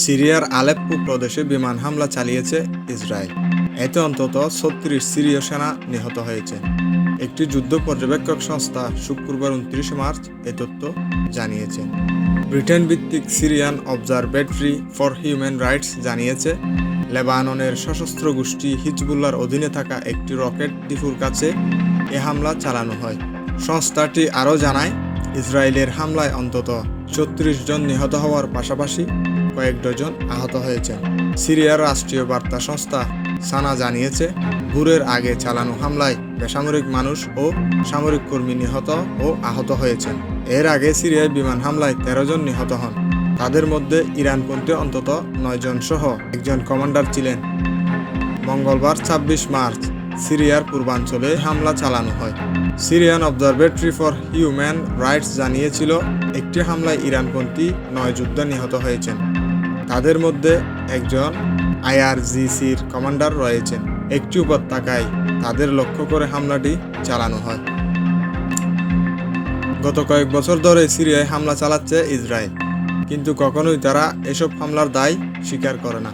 সিরিয়ার আলেপ্পো প্রদেশে বিমান হামলা চালিয়েছে ইসরায়েল। এতে অন্তত ছত্রিশ সিরীয় সেনা নিহত হয়েছে। একটি যুদ্ধ পর্যবেক্ষক সংস্থা শুক্রবার উনত্রিশে মার্চ এ তথ্য জানিয়েছে। ব্রিটেন ভিত্তিক Syrian observatory for human rights জানিয়েছে, লেবাননের সশস্ত্র গোষ্ঠী হিজবুল্লার অধীনে থাকা একটি রকেট ডিপুর কাছে এ হামলা চালানো হয়। সংস্থাটি আরও জানায়, ইসরায়েলের হামলায় অন্তত ছত্রিশ জন নিহত হওয়ার পাশাপাশি কয়েক ডজন আহত হয়েছেন। সিরিয়ার রাষ্ট্রীয় বার্তা সংস্থা সানা জানিয়েছে, ভোরের আগে চালানো হামলায় বেসামরিক মানুষ ও সামরিক কর্মী নিহত ও আহত হয়েছেন। এর আগে সিরিয়ায় বিমান হামলায় তেরো জন নিহত হন। তাদের মধ্যে ইরানপন্থী অন্তত নয় জন সহ একজন কমান্ডার ছিলেন। মঙ্গলবার ছাব্বিশ মার্চ সিরিয়ার পূর্বাঞ্চলে হামলা চালানো হয়। Syrian observatory for human rights জানিয়েছিল, একটি হামলায় ইরানপন্থী নয় যোদ্ধা নিহত হয়েছেন। তাদের মধ্যে একজন আইআরজিসির কমান্ডার রয়েছেন। একটি উপত্যকায় তাদের লক্ষ্য করে হামলাটি চালানো হয়। গত কয়েক বছর ধরে সিরিয়ায় হামলা চালাচ্ছে ইসরায়েল, কিন্তু কখনোই তারা এসব হামলার দায় স্বীকার করে না।